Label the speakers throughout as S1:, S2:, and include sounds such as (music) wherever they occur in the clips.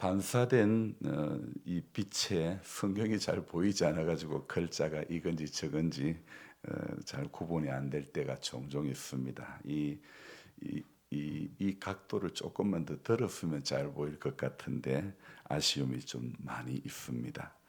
S1: 반사된 어, 이 빛에 성경이 잘 보이지 않아 가지고 글자가 이건지 저건지 어, 잘 구분이 안 될 때가 종종 있습니다. 이, 이, 이, 이 각도를 조금만 더 들었으면 잘 보일 것 같은데 아쉬움이 좀 많이 있습니다.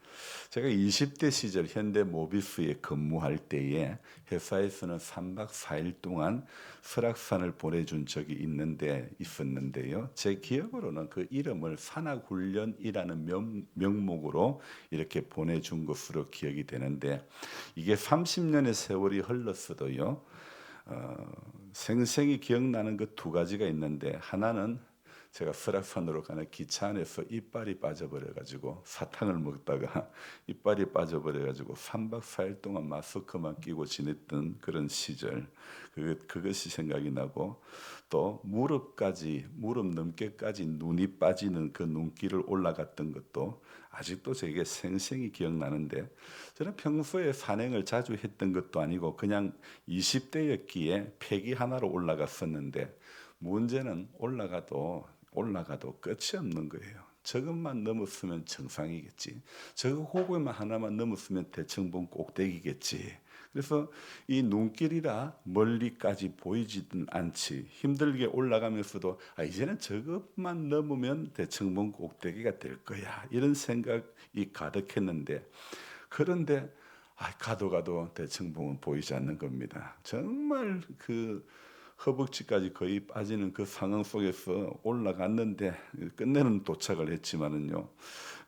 S1: 제가 20대 시절 현대 모비스에 근무할 때에 회사에서는 3박 4일 동안 설악산을 보내준 적이 있는데 있었는데요. 제 기억으로는 그 이름을 산악훈련이라는 명, 명목으로 이렇게 보내준 것으로 기억이 되는데 이게 30년의 세월이 흘렀어도요. 어, 생생히 기억나는 그 두 가지가 있는데 하나는 제가 설악산으로 가는 기차 안에서 이빨이 빠져버려 가지고 사탕을 먹다가 (laughs) 이빨이 빠져버려 가지고 3박 4일 동안 마스크만 끼고 지냈던 그런 시절. 그 그것이 생각이 나고 또 무릎까지 무릎 넘게까지 눈이 빠지는 그 눈길을 올라갔던 것도 아직도 제게 생생히 기억나는데 저는 평소에 산행을 자주 했던 것도 아니고 그냥 20대였기에 폐기 하나로 올라갔었는데 문제는 올라가도 올라가도 끝이 없는 거예요. 저것만 넘었으면 정상이겠지. 저거 호구만 하나만 넘었으면 대청봉 꼭대기겠지. 그래서 이 눈길이라 멀리까지 보이지든 않지. 힘들게 올라가면서도 아, 이제는 저것만 넘으면 대청봉 꼭대기가 될 거야. 이런 생각이 가득했는데 그런데 아, 가도 가도 대청봉은 보이지 않는 겁니다. 정말 그 허벅지까지 거의 빠지는 그 상황 속에서 올라갔는데 끝내는 도착을 했지만은요.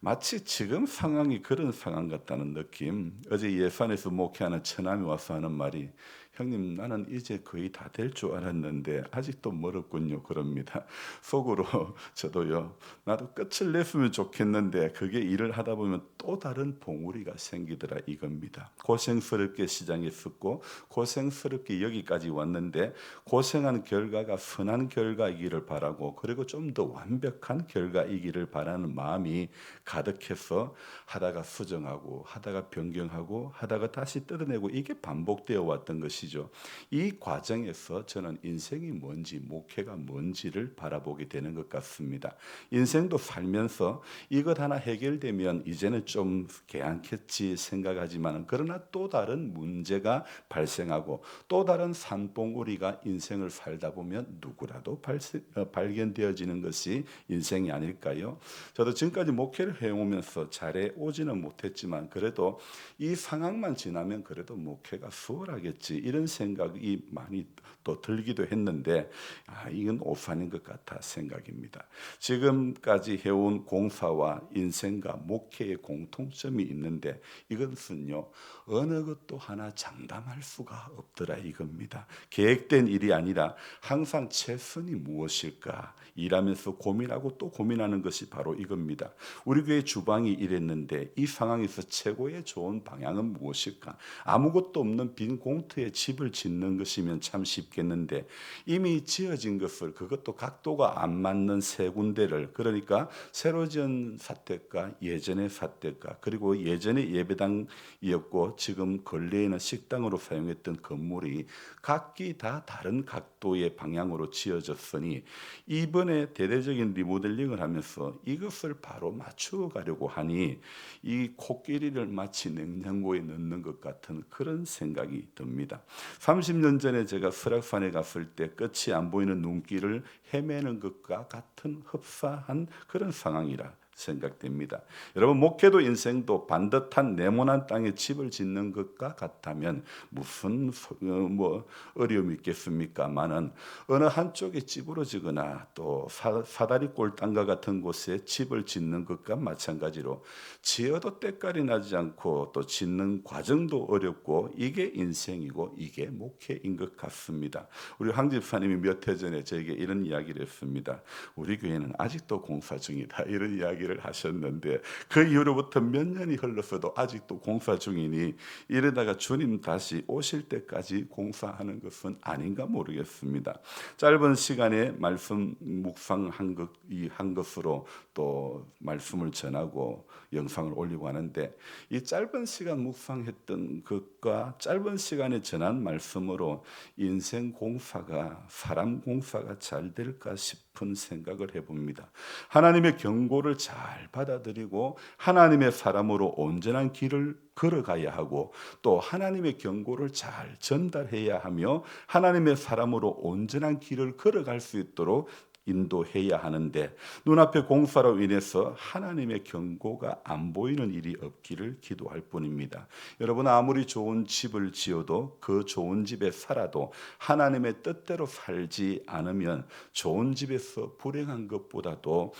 S1: 마치 지금 상황이 그런 상황 같다는 느낌. 어제 예산에서 목회하는 처남이 와서 하는 말이 형님 나는 이제 거의 다 될 줄 알았는데 아직도 멀었군요 그럽니다. (laughs) 속으로 (laughs) 저도요. 나도 끝을 냈으면 좋겠는데 그게 일을 하다 보면 또 다른 봉우리가 생기더라 이겁니다. 고생스럽게 시장했었고 고생스럽게 여기까지 왔는데 고생한 결과가 선한 결과이기를 바라고 그리고 좀 더 완벽한 결과이기를 바라는 마음이 가득해서 하다가 수정하고 하다가 변경하고 하다가 다시 뜯어내고 이게 반복되어 왔던 것이죠. 이 과정에서 저는 인생이 뭔지 목회가 뭔지를 바라보게 되는 것 같습니다. 인생도 살면서 이것 하나 해결되면 이제는 좀 개안겠지 생각하지만 그러나 또 다른 문제가 발생하고 또 다른 산봉우리가 인생을 살다 보면 누구라도 발생, 어, 발견되어지는 것이 인생이 아닐까요? 저도 지금까지 목회를 해오면서 잘해 오지는 못했지만 그래도 이 상황만 지나면 그래도 목회가 수월하겠지 이런 생각이 많이 또 들기도 했는데 아, 이건 오산인 것 같아 생각입니다. 지금까지 해온 공사와 인생과 목회의 공통점이 있는데 이것은요 어느 것도 하나 장담할 수가 없더라 이겁니다. 계획된 일이 아니라 항상 최선이 무엇일까 일하면서 고민하고 또 고민하는 것이 바로 이겁니다. 우리 교회 주방이 이랬는데 이 상황에서 최고의 좋은 방향은 무엇일까? 아무것도 없는 빈 공터에 집을 짓는 것이면 참 쉽겠는데 이미 지어진 것을 그것도 각도가 안 맞는 세 군데를 그러니까 새로 지은 사택과 예전의 사택과 그리고 예전의 예배당이었고 지금 근래에는 식당으로 사용했던 건물이 각기 다 다른 각도의 방향으로 지어졌으니 이번에 대대적인 리모델링을 하면서 이것을 바로 맞추 어 가려고 하니 이 코끼리를 마치 냉장고에 넣는 것 같은 그런 생각이 듭니다. 30년 전에 제가 설악산에 갔을 때 끝이 안 보이는 눈길을 헤매는 것과 같은 흡사한 그런 상황이라 생각됩니다. 여러분 목회도 인생도 반듯한 네모난 땅에 집을 짓는 것과 같다면 무슨 소- 어, 뭐 어려움이 있겠습니까만은 어느 한쪽에 찌부러지거나 또 사, 사다리 꼴 땅과 같은 곳에 집을 짓는 것과 마찬가지로 지어도 때깔이 나지 않고 또 짓는 과정도 어렵고 이게 인생이고 이게 목회인 것 같습니다. 우리 황 집사님이 몇 해 전에 저에게 이런 이야기를 했습니다. 우리 교회는 아직도 공사 중이다 이런 이야기 를 하셨는데 그 이후로부터 몇 년이 흘렀어도 아직도 공사 중이니 이러다가 주님 다시 오실 때까지 공사하는 것은 아닌가 모르겠습니다. 짧은 시간에 말씀 묵상한 것, 이 한 것으로 또 말씀을 전하고 영상을 올리고 하는데 이 짧은 시간 묵상했던 것과 짧은 시간에 전한 말씀으로 인생 공사가 사람 공사가 잘 될까 싶은 생각을 해봅니다. 하나님의 경고를 잘잘 받아들이고 하나님의 사람으로 온전한 길을 걸어가야 하고 또 하나님의 경고를 잘 전달해야 하며 하나님의 사람으로 온전한 길을 걸어갈 수 있도록 인도해야 하는데 눈앞에 공사로 인해서 하나님의 경고가 안 보이는 일이 없기를 기도할 뿐입니다. 여러분 아무리 좋은 집을 지어도 그 좋은 집에 살아도 하나님의 뜻대로 살지 않으면 좋은 집에서 불행한 것보다도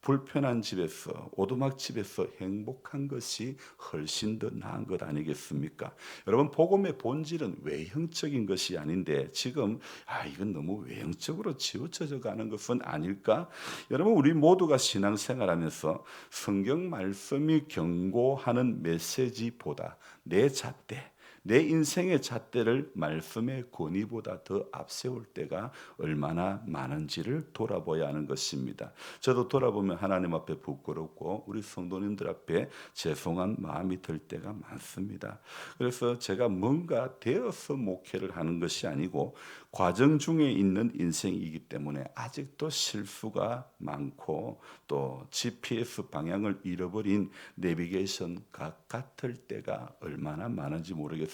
S1: 불편한 집에서 오두막 집에서 행복한 것이 훨씬 더 나은 것 아니겠습니까? 여러분 복음의 본질은 외형적인 것이 아닌데 지금 아 이건 너무 외형적으로 치우쳐져 가는 것은 아닐까? 여러분 우리 모두가 신앙생활하면서 성경 말씀이 경고하는 메시지보다 내 잣대 내 인생의 잣대를 말씀의 권위보다 더 앞세울 때가 얼마나 많은지를 돌아봐야 하는 것입니다. 저도 돌아보면 하나님 앞에 부끄럽고 우리 성도님들 앞에 죄송한 마음이 들 때가 많습니다. 그래서 제가 뭔가 되어서 목회를 하는 것이 아니고 과정 중에 있는 인생이기 때문에 아직도 실수가 많고 또 GPS 방향을 잃어버린 내비게이션과 같을 때가 얼마나 많은지 모르겠습니다.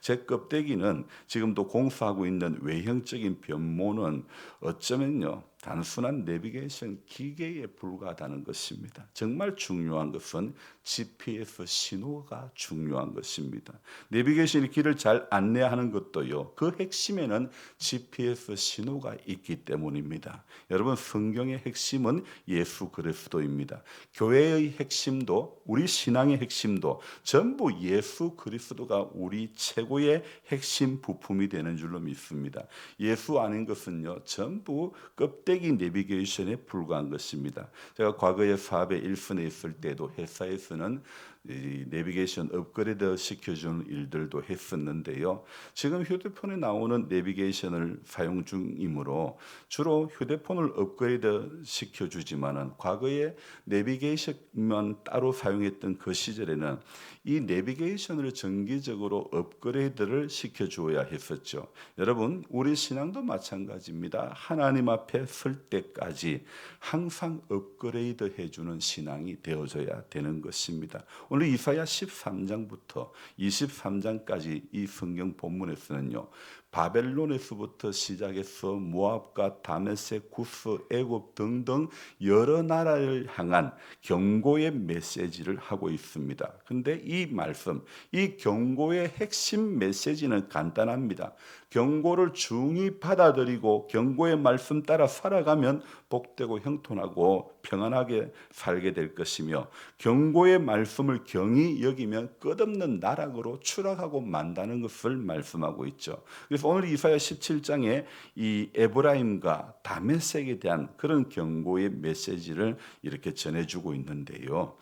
S1: 제 껍데기는 지금도 공사하고 있는 외형적인 변모는 어쩌면요. 단순한 내비게이션 기계에 불과하다는 것입니다. 정말 중요한 것은 GPS 신호가 중요한 것입니다. 내비게이션이 길을 잘 안내하는 것도요. 그 핵심에는 GPS 신호가 있기 때문입니다. 여러분 성경의 핵심은 예수 그리스도입니다. 교회의 핵심도 우리 신앙의 핵심도 전부 예수 그리스도가 우리 최고의 핵심 부품이 되는 줄로 믿습니다. 예수 아닌 것은요. 전부 껍 껍데기 내비게이션에 불과한 것입니다. 제가 과거에 사업에 일선에 있을 때도 회사에서는 이 내비게이션 업그레이드 시켜주는 일들도 했었는데요. 지금 휴대폰에 나오는 내비게이션을 사용 중이므로 주로 휴대폰을 업그레이드 시켜주지만은 과거에 내비게이션만 따로 사용했던 그 시절에는 이 내비게이션을 정기적으로 업그레이드를 시켜주어야 했었죠. 여러분, 우리 신앙도 마찬가지입니다. 하나님 앞에 설 때까지 항상 업그레이드 해주는 신앙이 되어져야 되는 것입니다. 오늘 이사야 13장부터 23장까지 이 성경 본문에서는요. 바벨론에서부터 시작해서 모압과 다메섹, 구스, 애굽 등등 여러 나라를 향한 경고의 메시지를 하고 있습니다. 근데 이 말씀, 이 경고의 핵심 메시지는 간단합니다. 경고를 중히 받아들이고 경고의 말씀 따라 살아가면 복되고 형통하고 평안하게 살게 될 것이며 경고의 말씀을 경히 여기면 끝없는 나락으로 추락하고 만다는 것을 말씀하고 있죠. 그래서 오늘 이사야 17장에 이 에브라임과 다메섹에 대한 그런 경고의 메시지를 이렇게 전해주고 있는데요.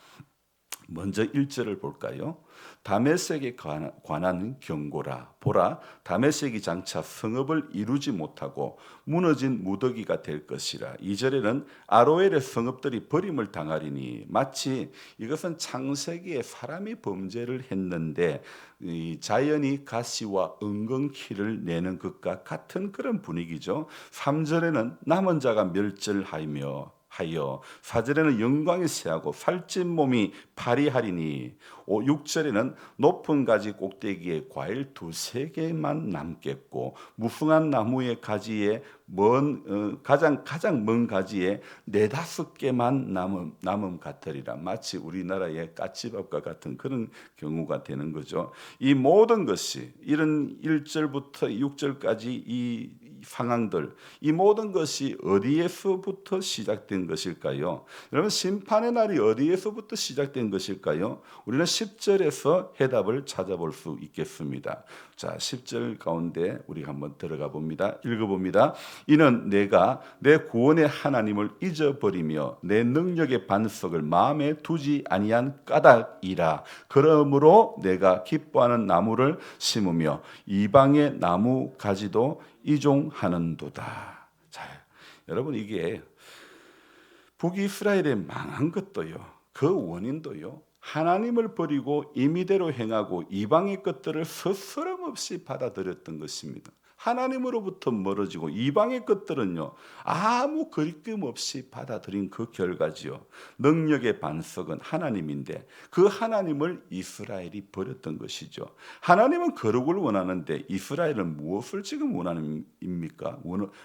S1: 먼저 1절을 볼까요? 다메섹에 관한 경고라 보라 다메섹이 장차 성읍을 이루지 못하고 무너진 무더기가 될 것이라 이절에는 아로엘의 성읍들이 버림을 당하리니 마치 이것은 창세기에 사람이 범죄를 했는데 자연이 가시와 은근키를 내는 것과 같은 그런 분위기죠. 3절에는 남은 자가 멸절하며 하여 사절에는 영광이 새하고 살찐 몸이 파리하리니 6절에는 높은 가지 꼭대기에 과일 두세 개만 남겠고 무성한 나무의 가지에 먼 어, 가장 가장 먼 가지에 네다섯 개만 남음 남음 같으리라 마치 우리나라의 까치밥과 같은 그런 경우가 되는 거죠. 이 모든 것이 이런 1절부터 6절까지 이 상황들 이 모든 것이 어디에서부터 시작된 것일까요? 여러분 심판의 날이 어디에서부터 시작된 것일까요? 우리는 10절에서 해답을 찾아볼 수 있겠습니다. 자, 10절 가운데 우리가 한번 들어가 봅니다. 읽어 봅니다. 이는 내가 내 구원의 하나님을 잊어버리며 내 능력의 반석을 마음에 두지 아니한 까닭이라. 그러므로 내가 기뻐하는 나무를 심으며 이방의 나무 가지도 이종하는도다. 자, 여러분 이게 북이스라엘의 망한 것도요. 그 원인도요. 하나님을 버리고 임의대로 행하고 이방의 것들을 스스럼 없이 받아들였던 것입니다. 하나님으로부터 멀어지고 이방의 것들은요 아무 거리낌 없이 받아들인 그 결과지요. 능력의 반석은 하나님인데 그 하나님을 이스라엘이 버렸던 것이죠. 하나님은 거룩을 원하는데 이스라엘은 무엇을 지금 원하는입니까?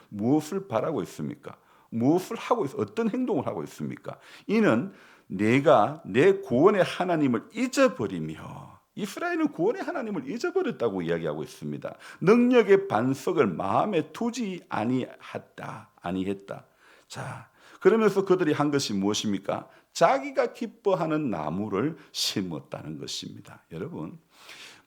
S1: 무엇을 바라고 있습니까? 무엇을 하고 있, 어떤 행동을 하고 있습니까? 이는 내가 내 구원의 하나님을 잊어버리며 이스라엘은 구원의 하나님을 잊어버렸다고 이야기하고 있습니다. 능력의 반석을 마음에 두지 아니했다. 아니했다. 자, 그러면서 그들이 한 것이 무엇입니까? 자기가 기뻐하는 나무를 심었다는 것입니다. 여러분,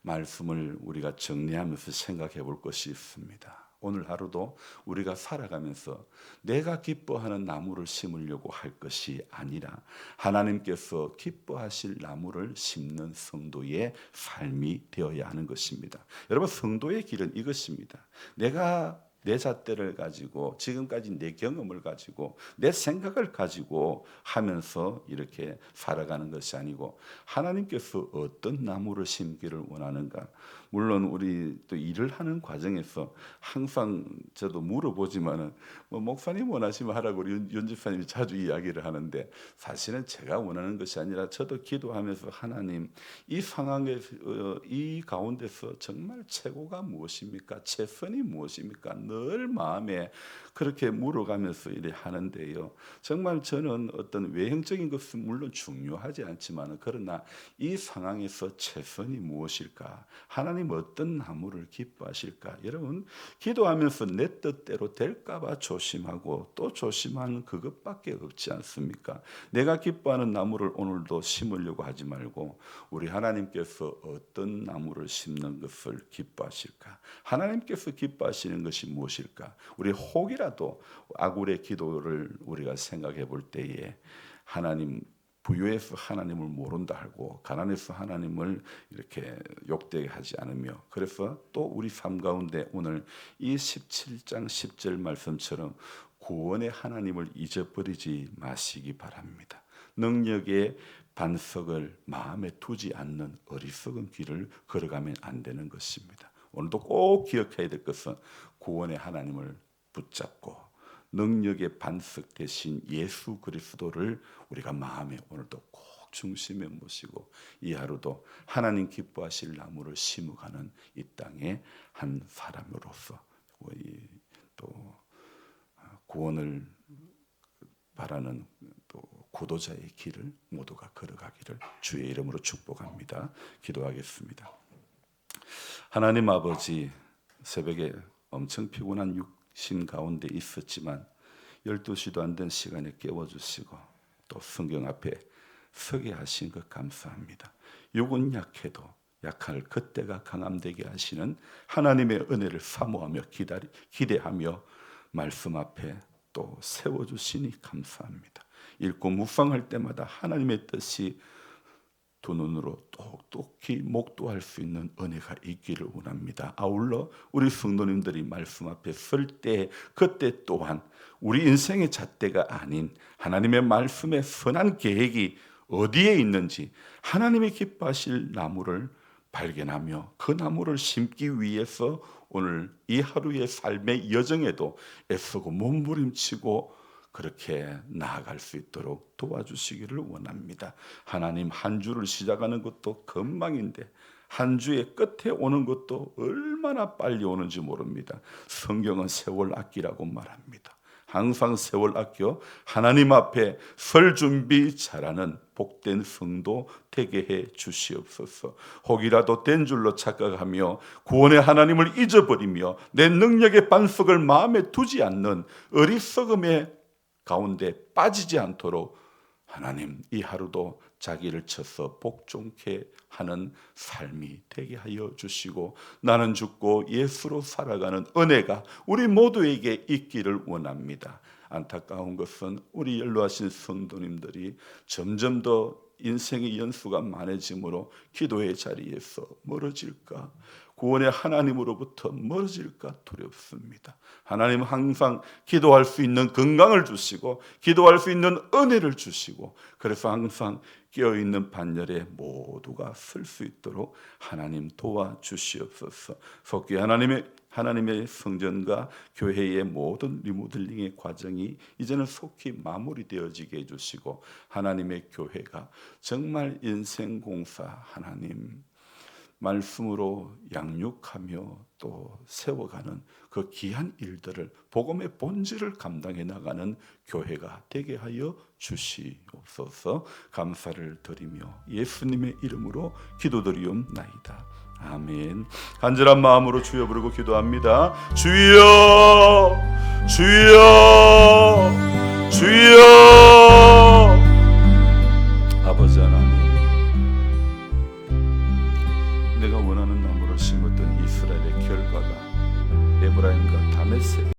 S1: 말씀을 우리가 정리하면서 생각해 볼 것이 있습니다. 오늘 하루도 우리가 살아가면서 내가 기뻐하는 나무를 심으려고 할 것이 아니라 하나님께서 기뻐하실 나무를 심는 성도의 삶이 되어야 하는 것입니다. 여러분 성도의 길은 이것입니다. 내가 내 잣대를 가지고 지금까지 내 경험을 가지고 내 생각을 가지고 하면서 이렇게 살아가는 것이 아니고 하나님께서 어떤 나무를 심기를 원하는가 물론 우리 또 일을 하는 과정에서 항상 저도 물어보지만은 뭐 목사님 원하시면 하라고 우리 윤 집사님이 자주 이야기를 하는데 사실은 제가 원하는 것이 아니라 저도 기도하면서 하나님 이 상황에 어, 이 가운데서 정말 최고가 무엇입니까? 최선이 무엇입니까? 늘 마음에 그렇게 물어가면서 일을 하는데요. 정말 저는 어떤 외형적인 것은 물론 중요하지 않지만 그러나 이 상황에서 최선이 무엇일까? 하나님 어떤 나무를 기뻐하실까? 여러분 기도하면서 내 뜻대로 될까봐 조심하고 또 조심하는 그것밖에 없지 않습니까? 내가 기뻐하는 나무를 오늘도 심으려고 하지 말고 우리 하나님께서 어떤 나무를 심는 것을 기뻐하실까? 하나님께서 기뻐하시는 것이 무엇일까? 우리 혹이라 혹이라도 아굴의 기도를 우리가 생각해 볼 때에 하나님 부유해서 하나님을 모른다 하고 가난해서 하나님을 이렇게 욕되게 하지 않으며 그래서 또 우리 삶 가운데 오늘 이 17장 10절 말씀처럼 구원의 하나님을 잊어버리지 마시기 바랍니다. 능력의 반석을 마음에 두지 않는 어리석은 길을 걸어가면 안 되는 것입니다. 오늘도 꼭 기억해야 될 것은 구원의 하나님을 붙잡고 능력의 반석 대신 예수 그리스도를 우리가 마음에 오늘도 꼭 중심에 모시고 이 하루도 하나님 기뻐하실 나무를 심어가는 이 땅의 한 사람으로서 또 구원을 바라는 또 구도자의 길을 모두가 걸어가기를 주의 이름으로 축복합니다. 기도하겠습니다. 하나님 아버지 새벽에 엄청 피곤한 신 가운데 있었지만 12시도 안 된 시간에 깨워주시고 또 성경 앞에 서게 하신 것 감사합니다. 욕은 약해도 약할 그때가 강함되게 하시는 하나님의 은혜를 사모하며 기다리, 기대하며 말씀 앞에 또 세워주시니 감사합니다. 읽고 묵상할 때마다 하나님의 뜻이 두 눈으로 똑똑히 목도할 수 있는 은혜가 있기를 원합니다. 아울러 우리 성도님들이 말씀 앞에 설 때 그때 또한 우리 인생의 잣대가 아닌 하나님의 말씀의 선한 계획이 어디에 있는지 하나님의 기뻐하실 나무를 발견하며 그 나무를 심기 위해서 오늘 이 하루의 삶의 여정에도 애쓰고 몸부림치고 그렇게 나아갈 수 있도록 도와주시기를 원합니다. 하나님 한 주를 시작하는 것도 금방인데 한 주의 끝에 오는 것도 얼마나 빨리 오는지 모릅니다. 성경은 세월 아끼라고 말합니다. 항상 세월 아껴 하나님 앞에 설 준비 잘하는 복된 성도 되게 해 주시옵소서. 혹이라도 된 줄로 착각하며 구원의 하나님을 잊어버리며 내 능력의 반석을 마음에 두지 않는 어리석음의 가운데 빠지지 않도록 하나님 이 하루도 자기를 쳐서 복종케 하는 삶이 되게 하여 주시고 나는 죽고 예수로 살아가는 은혜가 우리 모두에게 있기를 원합니다. 안타까운 것은 우리 연로하신 성도님들이 점점 더 인생의 연수가 많아지므로 기도의 자리에서 멀어질까 구원의 하나님으로부터 멀어질까 두렵습니다. 하나님 항상 기도할 수 있는 건강을 주시고 기도할 수 있는 은혜를 주시고 그래서 항상 깨어 있는 반열에 모두가 설 수 있도록 하나님 도와 주시옵소서. 속기 하나님의 하나님의 성전과 교회의 모든 리모델링의 과정이 이제는 속히 마무리되어지게 해주시고 하나님의 교회가 정말 인생 공사 하나님 말씀으로 양육하며 또 세워가는 그 귀한 일들을 복음의 본질을 감당해 나가는 교회가 되게 하여 주시옵소서 감사를 드리며 예수님의 이름으로 기도드리옵나이다. 아멘. 간절한 마음으로 주여 부르고 기도합니다. 주여, 주여, 주여.